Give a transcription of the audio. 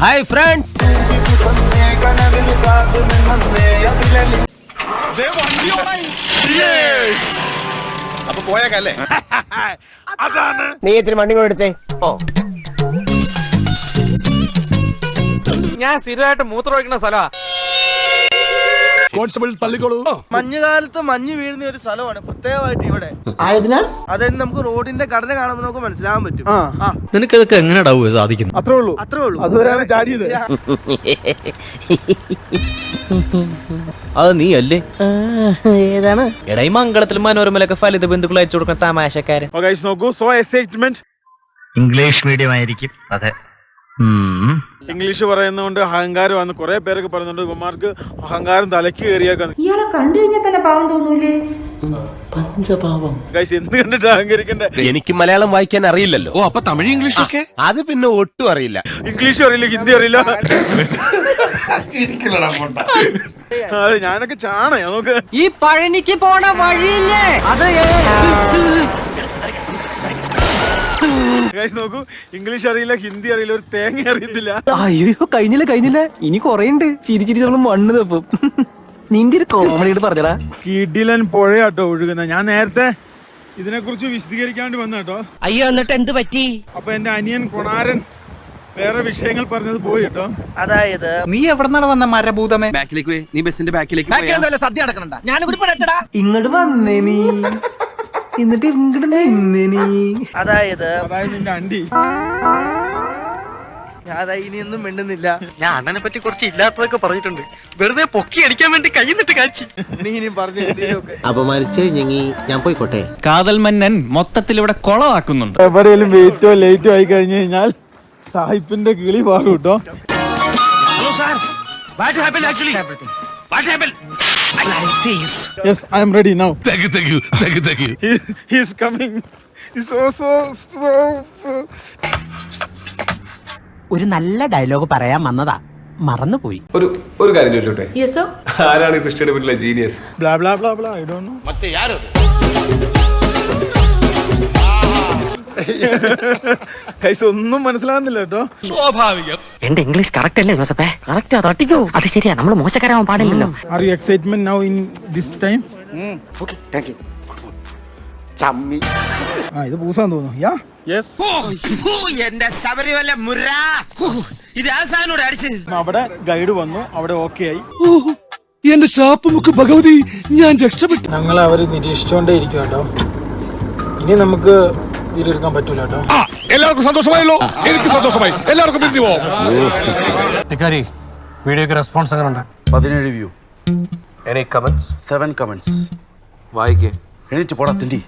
Hi friends അപ്പൊ പോയേക്കല്ലേ? നീ ഇത്തിരി വണ്ടി കൂടെ എടുത്തേ. ഞാൻ സ്ഥിരമായിട്ട് മൂത്രം ഒഴിക്കുന്ന സ്ഥലമാ കോൺസ്റ്റബിൾ തള്ളിക്കോളൂ. മഞ്ഞുകാലത്ത് മഞ്ഞ് വീഴുന്ന ഒരു സ്ഥലമാണ് പ്രത്യേകമായിട്ട് ഇവിടെ. ആയതിനാൽ? അതായത് നമുക്ക് റോഡിന്റെ ഘടന കാണുമ്പോൾ നമുക്ക് മനസ്സിലാവാൻ പറ്റും. ആ. എങ്ങനെ എങ്ങനെയാ സാധിക്കുന്നു? അത്രേ ഉള്ളൂ. അത്രേ ഉള്ളൂ. അതുവരെ ചാടിയത് അത് നീ അല്ലേ? ഏതാണ്? എടാ ഈ മംഗളത്തിൽ മനോരമയിലൊക്കെ ഫലിത ബന്ധുക്കൾ അയച്ചു കൊടുക്കുന്ന തമാശക്കാരൻ. നോക്കൂ സോ എക്സൈറ്റ്മെന്റ് ഇംഗ്ലീഷ് മീഡിയം ആയിരിക്കും. അതെ. ഇംഗ്ലീഷ് പറയുന്നതുകൊണ്ട് അഹങ്കാരമാണ്. കുറെ പേരൊക്കെ പറയുന്നുണ്ട് ഇവന്മാർക്ക് അഹങ്കാരം തലയ്ക്ക് കയറിയാക്കാൻ ഇയാളെ കണ്ടു കഴിഞ്ഞാൽ തന്നെ പാവം തോന്നൂലേ? പഞ്ചപാവം. എന്ത് കണ്ടിട്ട് അഹങ്കരിക്കണ്ടേ? എനിക്ക് മലയാളം വായിക്കാൻ അറിയില്ലല്ലോ. ഓ അപ്പൊ തമിഴ് ഇംഗ്ലീഷ് ഒക്കെ അത് പിന്നെ ഒട്ടും അറിയില്ല. ഇംഗ്ലീഷ് അറിയില്ല ഹിന്ദി അറിയില്ല. അതെ ഞാനൊക്കെ ചാണേ നമുക്ക് ഈ പഴനിക്ക് പോണ വഴിയില്ലേ? അത് ഗൈസ് നോക്കൂ ഇംഗ്ലീഷ് അറിയില്ല ഹിന്ദി അറിയില്ല ഒരു തേങ്ങ അറിയത്തില്ല. അയ്യോ കഴിഞ്ഞില്ല കഴിഞ്ഞില്ല? ഇനി കൊറേ ഉണ്ട് ചിരി ചിരി നമ്മൾ മണ്ണ് തപ്പും. നിന്റെ ഒരു കോമഡി പറഞ്ഞടാ. കിടിലൻ പുഴയാട്ടോ ഒഴുകുന്നത് ഞാൻ നേരത്തെ ഇതിനെ കുറിച്ച് വിശദീകരിക്കാണ്ട് വന്ന കേട്ടോ. അയ്യോ എന്നിട്ട് എന്ത് പറ്റി? അപ്പൊ എന്റെ അനിയൻ കൊണാരൻ വേറെ വിഷയങ്ങൾ പറഞ്ഞത് പോയി കേട്ടോ. അതായത് നീ എവിടെ നിന്നാണ് വന്ന മരഭൂതമേ? ബാക്കിലേക്ക് പോയി. നീ ബസിന്റെ ബാക്കിലേക്ക് സദ്യ നടക്കണ്ട ഞാൻ ഇങ്ങോട്ട് വന്നേ നീ. എന്നിട്ട് ഇങ്ങോട്ട് നിന്നേ നീ. അതായത് അതായത് നിന്റെ അണ്ടി. ഞാൻ ഇനിയൊന്നും മിണ്ടുന്നില്ല. ഞാൻ അണ്ണനെ പറ്റി കുറച്ച് ഇല്ലാത്തതൊക്കെ പറഞ്ഞിട്ടുണ്ട്. വെറുതെ പൊക്കി അടിക്കാൻ വേണ്ടി കൈന്നിട്ട് കാച്ചി നീ ഇനി പറഞ്ഞു അപമാനിച്ചു കഴിഞ്ഞെങ്കി ഞാൻ പോയിക്കോട്ടെ. കാതൽ മന്നൻ മൊത്തത്തിൽ ഇവിടെ കൊളവാക്കുന്നുണ്ട്. എവിടെയെങ്കിലും വെയിറ്റോ ലേറ്റോ ആയി കഴിഞ്ഞു കഴിഞ്ഞാൽ സാഹിപ്പിന്റെ കിളി പാറും കേട്ടോ. Yes you, thank you. He, he's coming. He's also so. ഒരു നല്ല ഡയലോഗ് പറയാൻ വന്നതാ. മറന്നുപോയി. ഒരു ഒരു കാര്യം ചോദിച്ചോട്ടെ? യെസോ ആരാണ് ഈ സൃഷ്ടിയുടെ പിന്നിലെ genius blah blah blah blah I don't know guys ഒന്നും മനസ്സിലാകുന്നില്ല കേട്ടോ. സ്വാഭാവികം. എന്റെ ഇംഗ്ലീഷ് കറക്റ്റ് അല്ലേ ജോസഫേ കറക്റ്റ് തട്ടിക്കോ. അത് ശരിയാ നമ്മൾ മോശക്കാരാവാൻ പാടില്ലല്ലോ. Are you excitement now in this time ആ ഇത് പൂസാൻ തോന്നുന്നു. യാ യെസ് എന്റെ ശബരിമല മുര. ഇത് ആസാനോട് അടിച്ച്. അവിടെ ഗൈഡ് വന്നു അവിടെ ഓക്കെ ആയി. എന്റെ ശാപ്പ് മുക്ക് ഭഗവതി ഞാൻ രക്ഷപ്പെട്ടു. ഞങ്ങൾ അവർ നിരീക്ഷിച്ചോണ്ടേ ഇരിക്കും കേട്ടോ. ഇനി നമുക്ക് വീടെടുക്കാൻ പറ്റൂല കേട്ടോ. എല്ലാവർക്കും സന്തോഷമായല്ലോ. എനിക്ക് സന്തോഷമായി. എല്ലാവർക്കും പിരിഞ്ഞു പോവാം. വീഡിയോക്ക് റെസ്പോൺസ് അങ്ങനെ പതിനേഴ് view any comments seven comments വായിക്കേ. എണീറ്റ് പോടാ തിണ്ടി